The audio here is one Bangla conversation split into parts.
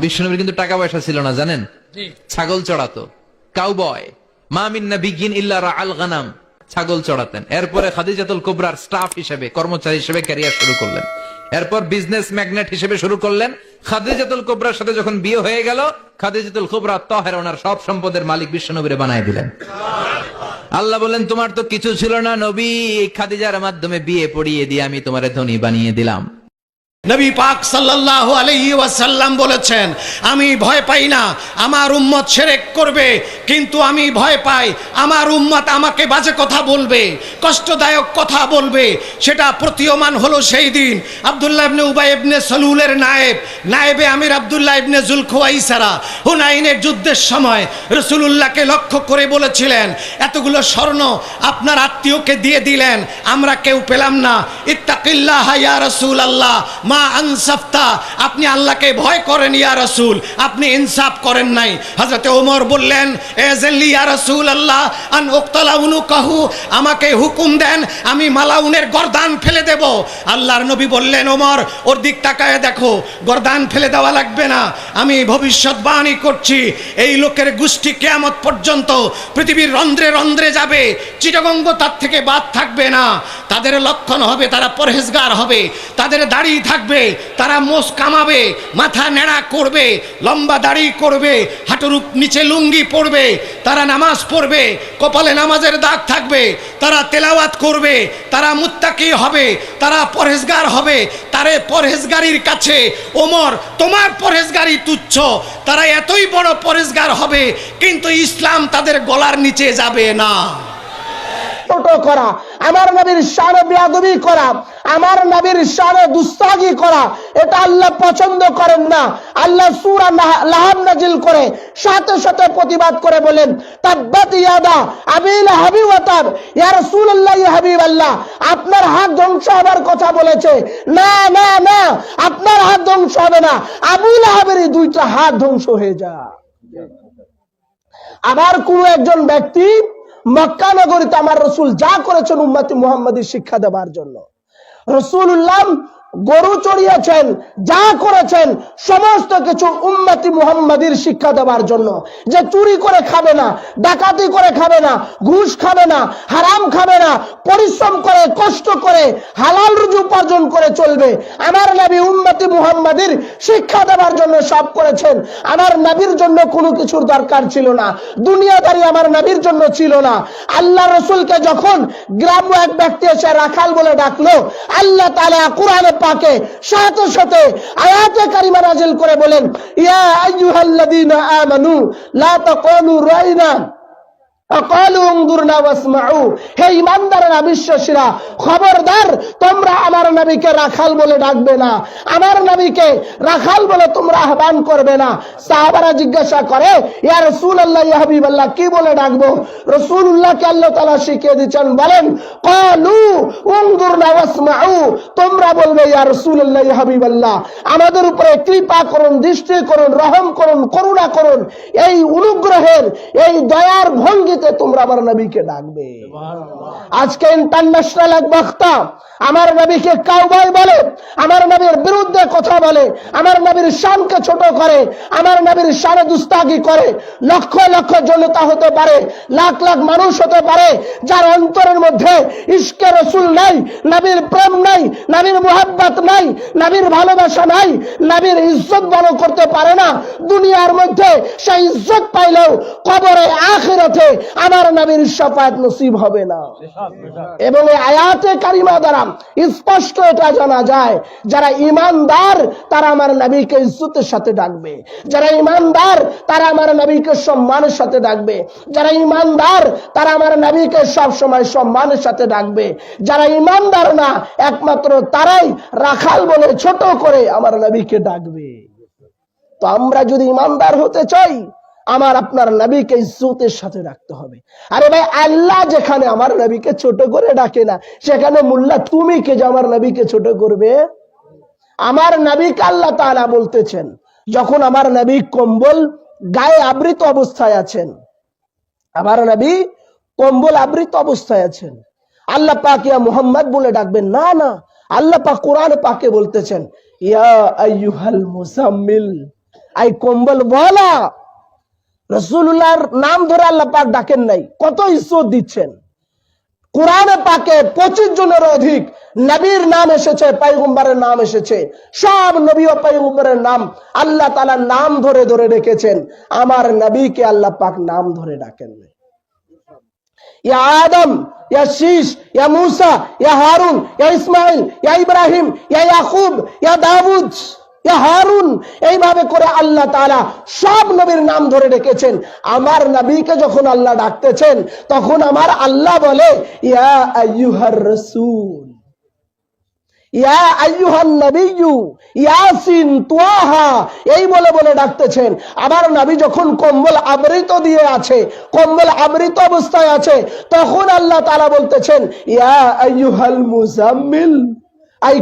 বিষ্ণুনবীর কিন্তু টাকা পয়সা ছিল না জানেন? ছাগল চড়াতো। কাউবয় ইল্লা আল গানাম। ছাগল চড়াতেন। এরপরে খাদিজাতুল কুবরার স্টাফ হিসেবে কর্মচারী হিসেবে ক্যারিয়ার শুরু করলেন। এরপর বিজনেস ম্যাগনেট হিসেবে শুরু করলেন। খাদিজাতুল কুবরার সাথে যখন বিয়ে হয়ে গেল খাদিজাতুল কুবরা তহের ওনার সব সম্পদের মালিক বিশ্বনবীরে বানায় দিলেন। আল্লাহ বলেন তোমার তো কিছু ছিল না নবী খাদিজার মাধ্যমে বিয়ে পড়িয়ে দিয়ে আমি তোমারে ধনী বানিয়ে দিলাম। নবী পাক সাল্লাল্লাহু আলাইহি ওয়াসাল্লাম বলেছেন, আমি ভয় পাই না, আমার উম্মত সেরেক করবে, কিন্তু আমি ভয় পাই, আমার উম্মত আমাকে বাজে কথা বলবে, কষ্টদায়ক কথা বলবে, সেটা প্রতীয়মান হলো সেই দিন। আব্দুল্লাহ ইবনে উবাই ইবনে সলুলের নায়েব, নায়েবে আমির আব্দুল্লাহ ইবনে জুলখোয়াইসারা হুনাইনের যুদ্ধের সময় রসুলুল্লাহকে লক্ষ্য করে বলেছিলেন, এতগুলো স্বর্ণ আপনার আত্মীয়কে দিয়ে দিলেন, আমরা কেউ পেলাম না। ইত্তাকিল্লাহ ইয়া রাসূল আল্লাহ আপনি আল্লাহকে ভয় করেন ইয়া রাসূল, আপনি ইনসাফ করেন নাই। হযরতে ওমর বললেন আল্লাহ আমাকে হুকুম দেন, আমি মালাউনের গর্দান ফেলে দেব। আল্লাহর নবী বললেন, ওমর, ওর দিক তাকায় দেখো, গর্দান ফেলে দেওয়া লাগবে না। আমি ভবিষ্যৎবাণী করছি, এই লোকের গোষ্ঠী কেয়ামত পর্যন্ত পৃথিবীর রন্ধ্রে রন্ধ্রে যাবে চিটগঙ্গ তার থেকে বাদ থাকবে না। তাদের লক্ষণ হবে, তারা পরহেজগার হবে, তাদের দাড়ি থাকবে তারা মোষ কামাবে, মাথা নেড়া করবে, লম্বা দাড়ি করবে, হাঁটুর নিচে লুঙ্গি পরবে, তারা নামাজ পড়বে, কপালে নামাজের দাগ থাকবে, তারা তেলাওয়াত করবে, তারা মুত্তাকি হবে, তারা পরহেজগার হবে, তারে পরহেজগারির কাছে, ওমর, তোমার পরহেজগারি তুচ্ছ, তারা এতই বড় পরহেজগার হবে, কিন্তু ইসলাম তাদের গলার নিচে যাবে না। ছোট করা, আমার নবীর শানে বেয়াদবি করা, আমার নবীর শানে দুস্তাগি করা, এটা আল্লাহ পছন্দ করেন না। আল্লাহ সূরা লাহাব নাজিল করে সাথে সাথে প্রতিবাদ করে বলেন, তাব্বাত ইয়াদা আবিল হাবি ওয়াতাব ইয়া রাসূলুল্লাহ ইয়া হাবিবাল্লাহ, আপনার হাত ধ্বংস হবার কথা বলেছে। না না না, আপনার হাত ধ্বংস হবে না। আবু লাহাবেরই দুইটা হাত ধ্বংস হয়ে যা আবার কোন একজন ব্যক্তি মক্কা নগরীতে আমার রসুল যা করেছেন উম্মাতি মুহাম্মাদের শিক্ষা দেবার জন্য। রসুল্লাহ গরু চড়িয়েছেন, যা করেছেন, সমস্ত কিছু উম্মতি মুহাম্মাদির শিক্ষা দেওয়ার জন্য। যে চুরি করে খাবে না, ডাকাতি করে খাবে না, ঘুষ খাবে না, হারাম খাবে না, পরিশ্রম করে, কষ্ট করে, হালাল রুজু উপার্জন করে চলবে, আমার নবী উম্মতি মুহাম্মাদির শিক্ষা দেওয়ার জন্য সব করেছেন। আমার নবীর জন্য কোনো কিছুর দরকার ছিল না। দুনিয়াদারি আমার নবীর জন্য ছিল না। আল্লাহ রসুলকে যখন গ্রাম্য এক ব্যক্তি এসে রাখাল বলে ডাকলো, আল্লাহ তালা কোরআনে পাকে সাথে সাথে আয়াতে কারিমা নাজিল করে বলেন ইয়া আইয়ুহাল্লাযীনা আমানু লা তাকুলু রাইনা হে ইমানদারেরা, বিশ্বাসীরা, খবরদার, তোমরা আমার নবীকে রাখাল বলে ডাকবে না। আমার নবীকে না। সাহাবারা আল্লাহ তোমরা বলবে, ইয়া রাসূলুল্লাহ, ইয়া হাবিবাল্লাহ। আমাদের উপরে কৃপা করুন দৃষ্টি করুন রহম করুন করুণা করুন। এই অনুগ্রহের এই দয়ার ভঙ্গিতে তোমরা আমার নবীকে ডাকবে। আজকে ইন্টারন্যাশনাল এক বক্তা আমার নবীকে কাউবয় বলে আমার নবীর বিরুদ্ধে কথা বলে আমার নবীর শানকে ছোট করে আমার নবীর শানে দুস্তাগি করে লক্ষ লক্ষ জনতা হতে পারে লাখ লাখ মানুষ হতে পারে যার অন্তরের মধ্যে ইস্কে রসুল নাই নবীর প্রেম নাই নবীর মোহাব্বত নাই নবীর ভালোবাসা নাই নবীর ইজ্জত বড় করতে পারে না। দুনিয়ার মধ্যে সেই ইজ্জত পাইলেও কবরে, আখিরাতে আমার নবীর সাফায়াত নসিব হবে না। এবং এই আয়াতে কারিমা দ্বারা স্পষ্ট এটা জানা যায়, যারা ইমানদার, তারা আমার নবীকে ইজ্জতের সাথে ডাকবে। যারা ইমানদার, তারা আমার নবীকে সম্মানের সাথে ডাকবে। যারা ইমানদার, তারা আমার নবীকে সব সময় সম্মানের সাথে ডাকবে। যারা ইমানদার না, একমাত্র তারাই রাখাল বলে ছোট করে আমার নবীকে ডাকবে। তো আমরা যদি ইমানদার হতে চাই, আমার আপনার নবীকে ইজ্জতের সাথে রাখতে হবে। আরে ভাই, আল্লাহ যেখানে আমার নবীকে ছোট করে ডাকে না, সেখানে মোল্লা তুমি কে যে আমার নবীকে ছোট করবে? আমার নবীকে আল্লাহ তাআলা বলতেছেন, যখন আমার নবী কম্বল গায়ে আবৃত অবস্থায় আছেন, আমার নবী কম্বল আবৃত অবস্থায় আছেন। আল্লাহ পাক ইয়া মুহাম্মদ বলে ডাকবেন, না না, আল্লাহ পাক কোরআন পাকে বলতেছেন কত দিচ্ছেন। কোরআনে পাকে পঁচিশ জনের অধিক নবীর নাম এসেছে পাইগম্বরের নাম এসেছে। সব নবী ও পাইগম্বরের নাম আল্লাহ তালা নাম ধরে ধরে রেখেছেন। আমার নবীকে আল্লাহ পাক নাম ধরে ডাকেন নাই। ইয়া আদম ইয়া শীষ ইয়া মূসা ইয়া হারুন ইয়া ইসমাইল ইয়া ইব্রাহিম ইয়া ইয়াকুব ইয়া দাউদ ইয়া হারুন এইভাবে করে আল্লাহ তারা সব নবীর নাম ধরে ডেকেছেন আমার নবীকে যখন আল্লাহ ডাকতেছেন, তখন আমার আল্লাহ বলে, ইয়া আইয়ুহার রসুল। ইয়া আইয়ুহান নবিয়্যু ইয়াসিন তুয়াহা। এই বলে বলে ডাকতেছেন। আবার নবী যখন কম্বল আবৃত দিয়ে আছে, কম্বল আবৃত অবস্থায় আছে, তখন আল্লাহ বলতেছেন, ইয়া আইয়ুহাল মুজাম্মিল, আই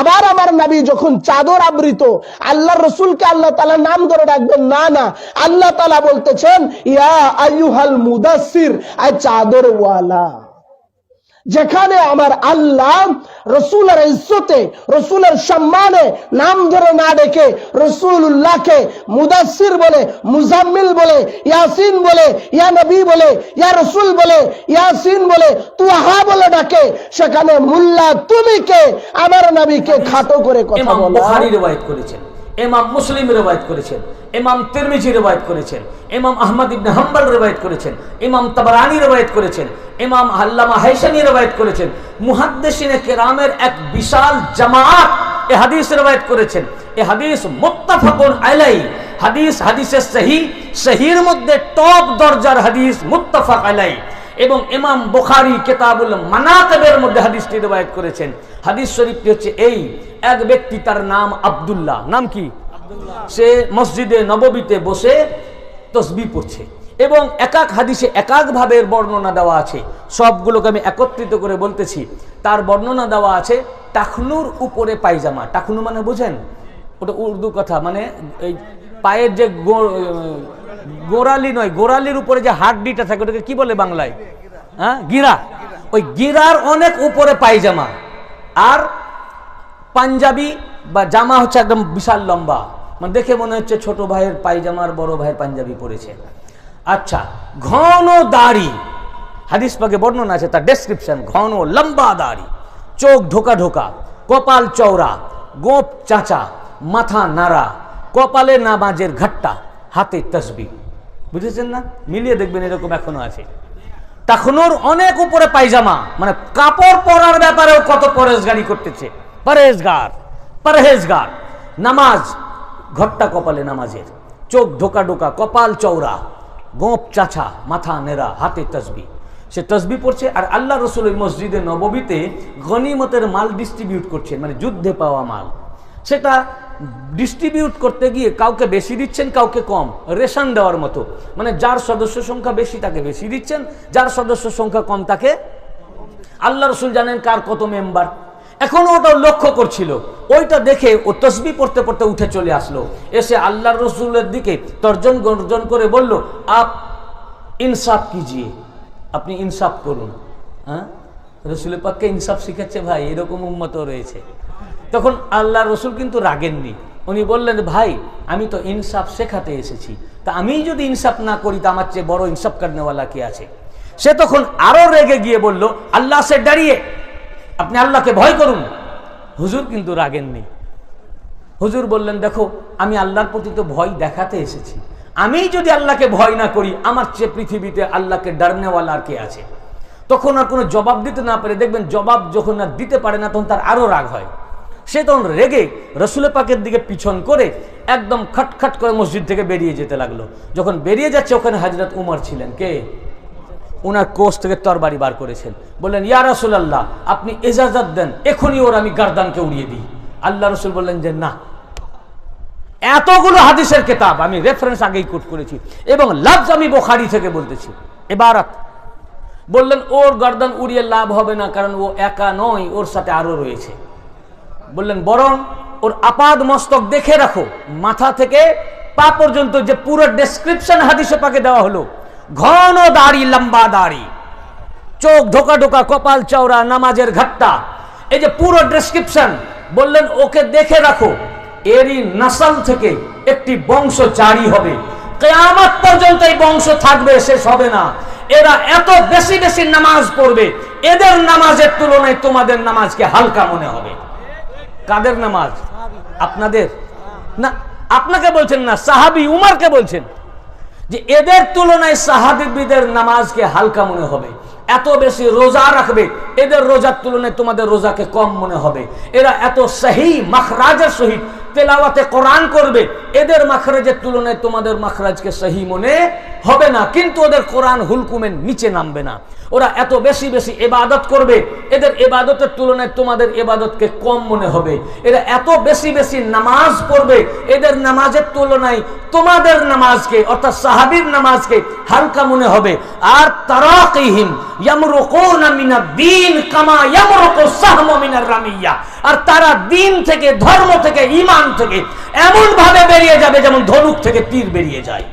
আবার আমার নবী যখন চাদর আবৃত, আল্লাহ রসুলকে আল্লাহ তাআলা নাম ধরে ডাকবেন, না না। আল্লাহ তাআলা বলতেছেন, ইয়া আইয়ুহাল মুদাসসির, আই চাদর ওয়ালা। যেখানে আমার আল্লাহ রসুলের ইজ্জতে রসুলের সম্মানে নাম ধরে না ডেকে রসুল্লাহকে মুদাসির বলে মুজাম্মিল বলে ইয়াসিন বলে ইয়া নবী বলে ইয়া রসুল বলে ইয়াসিন বলে তুহা বলে ডাকে সেখানে মুল্লা তুমি কে? আমার নবীকে খাটো করে কথা বলো। করেছেন। ইমাম মুসলিম রেওয়ায়েত করেছেন এমাম তিরমিজি রেওয়ায়েত করেছেন এমাম আহমদ ইবনে হাম্বল রেওয়ায়েত করেছেন, ইমাম তাবারানি রেওয়ায়েত করেছেন, ইমাম আল্লামা হাইসানি রেওয়ায়েত করেছেন, মুহাদ্দিসিনে কেরামের এক বিশাল জামাত এ হাদিস রেওয়ায়েত করেছেন। এ হাদিস মুত্তাফাকুন আলাই হাদিস, হাদিসের সহি, সহির মধ্যে টপ দরজার হাদিস মুত্তাফাক আলাই এবং ইমাম বোখারি কেতাবুল মানাকেবের মধ্যে হাদিসটি রিওয়ায়াত করেছেন। হাদিস শরীফটি হচ্ছে এই এক ব্যক্তি তার নাম আব্দুল্লাহ। নাম কি? সে মসজিদে নববীতে বসে তসবি পড়ছে এবং এক এক হাদিসে এক এক ভাবের বর্ণনা দেওয়া আছে। সবগুলোকে আমি একত্রিত করে বলতেছি তার বর্ণনা দেওয়া আছে টাকনুর উপরে পায়জামা। টাকনু মানে বোঝেন? ওটা উর্দু কথা মানে এই পায়ের যে গোড়ালি নয়, গোড়ালির উপরে যে হাড্ডিটা থাকে, ওটাকে কি বলে বাংলায়? হ্যাঁ গিরা। ওই গিরার অনেক উপরে পায়জামা। আর পাঞ্জাবি বা জামা হচ্ছে একদম বিশাল লম্বা। মানে দেখে মনে হচ্ছে ছোট ভাইয়ের পায়জামার, বড় ভাইয়ের পাঞ্জাবি পরেছে। আচ্ছা ঘন দাড়ি। হাদিস পাকে বর্ণনা আছে, তার ডেসক্রিপশন ঘন, লম্বা দাড়ি। চোখ ঢোকা ঢোকা, কপাল চওড়া, গোপ চাচা, মাথা নাড়া, কপালে নামাজের ঘাট্টা, হাতে তসবি। বুঝেছেন না? মিলিয়ে দেখবেন এরকম এখনও আছে। তখনোর অনেক উপরে পায়জামা মানে কাপড় পরার ব্যাপারেও কত পরেজগারি করতেছে। পরেজগার পরহেজগার। নামাজ ঘট্টা কপালে নামাজের। চোখ ঢোকা ঢোকা, কপাল চৌড়া গোপ চাচা, মাথা নেড়া, হাতে তসবি। সে তসবি পড়ছে আর আল্লাহ রসুল মসজিদে নববীতে গনিমতের মাল ডিস্ট্রিবিউট করছেন মানে যুদ্ধে পাওয়া মাল। সেটা ডিস্ট্রিবিউট করতে গিয়ে কাউকে বেশি দিচ্ছেন, কাউকে কম। রেশন দেওয়ার মতো। মানে যার সদস্য সংখ্যা বেশি, তাকে বেশি দিচ্ছেন। যার সদস্য সংখ্যা কম, তাকে আল্লাহ রসুল জানেন কার কত মেম্বার এখন ওটা লক্ষ্য করছিল। ওইটা দেখে ও তসবি পড়তে পড়তে উঠে চলে আসলো। এসে আল্লাহ রসুলের দিকে তর্জন গর্জন করে বলল, আপ ইনসাফ কিজিয়ে। আপনি ইনসাফ করুন। হ্যাঁ? রসুল পাককে ইনসাফ শিখাচ্ছে ভাই, এরকম উন্মত রয়েছে। তখন আল্লাহ রসুল কিন্তু রাগেননি। উনি বললেন, ভাই, আমি তো ইনসাফ শেখাতে এসেছি। তা আমি যদি ইনসাফ না করি, তা আমার চেয়ে বড় ইনসাফ কারণেওয়ালা কে আছে? সে তখন আরও রেগে গিয়ে বলল, আল্লাহ সে দাঁড়িয়ে। আপনি আল্লাহকে ভয় করুন। হুজুর কিন্তু রাগেননি। হুজুর বললেন, দেখো, আমি আল্লাহর প্রতি তো ভয় দেখাতে এসেছি। আমি যদি আল্লাহকে ভয় না করি, আমার চেয়ে পৃথিবীতে আল্লাহকে ডারনেওয়ালা আর কে আছে? তখন আর কোনো জবাব দিতে না পারে দেখবেন, জবাব যখন আর দিতে পারে না, তখন তার আরও রাগ হয়। সে তখন রেগে রসুল পাকের দিকে পিছন করে একদম খটখট করে মসজিদ থেকে বেরিয়ে যেতে লাগল। যখন বেরিয়ে যাচ্ছে, ওখানে হাজরত উমর ছিলেন। কে? ওনার কোষ থেকে তরবারি বার করেছেন। বললেন, ইয়া রাসূলুল্লাহ, আপনি এজাজত দেন, এখনই ওর আমি গার্দানকে উড়িয়ে দিই। আল্লাহ রসুল বললেন যে, না। এতগুলো হাদিসের কেতাব আমি রেফারেন্স আগেই কোট করেছি এবং লাফজ আমি বোখারি থেকে বলতেছি। এবারাত। বললেন, ওর গর্দান উড়িয়ে লাভ হবে না, কারণ ও একা নয়, ওর সাথে আরও রয়েছে। বললেন, বরং ওর আপাদ মস্তক দেখে রাখো। মাথা থেকে পা পর্যন্ত যে পুরো ডেসক্রিপশন হাদিসে পাকে দেওয়া হলো, ঘন দাড়ি, লম্বা দাড়ি, চোখ ঢোকা ঢোকা, কপাল চওড়া, নামাজের ঘাট্টা, এই যে পুরো ডেসক্রিপশন বললেন, ওকে দেখে রাখো। এরই নাসাল থেকে একটি বংশ জারি হবে। কেয়ামত পর্যন্ত এই বংশ থাকবে, শেষ হবে না। এরা এত বেশি বেশি নামাজ পড়বে। এদের নামাজের তুলনায় তোমাদের নামাজকে হালকা মনে হবে। কাদের নামাজ? আপনাদের? না, আপনাকে বলছেন না, সাহাবি উমারকে বলছেন যে এদের তুলনায় সাহাবিদের নামাজকে হালকা মনে হবে। এত বেশি রোজা রাখবে, এদের রোজার তুলনায় তোমাদের রোজাকে কম মনে হবে। এরা এত সহি মখরাজের সহিত তেলাওয়াতে কোরআন করবে, এদের মাখরাজের তুলনায় তোমাদের মাখরাজকে সহি মনে হবে না। কিন্তু ওদের কোরআন হুলকুমের নিচে নামবে না। ওরা এত বেশি বেশি এবাদত করবে, এদের এবাদতের তুলনায় তোমাদের এবাদতকে কম মনে হবে। এরা এত বেশি বেশি নামাজ পড়বে, এদের নামাজের তুলনায় তোমাদের নামাজকে, অর্থাৎ সাহাবীর নামাজকে হালকা মনে হবে। আর তারাকিহিম ইয়ামরুকুনা আর তারা দিন থেকে, ধর্ম থেকে, ঈমান থেকে এমন ভাবে বেরিয়ে যাবে যেমন ধনুক থেকে তীর বেরিয়ে যায়।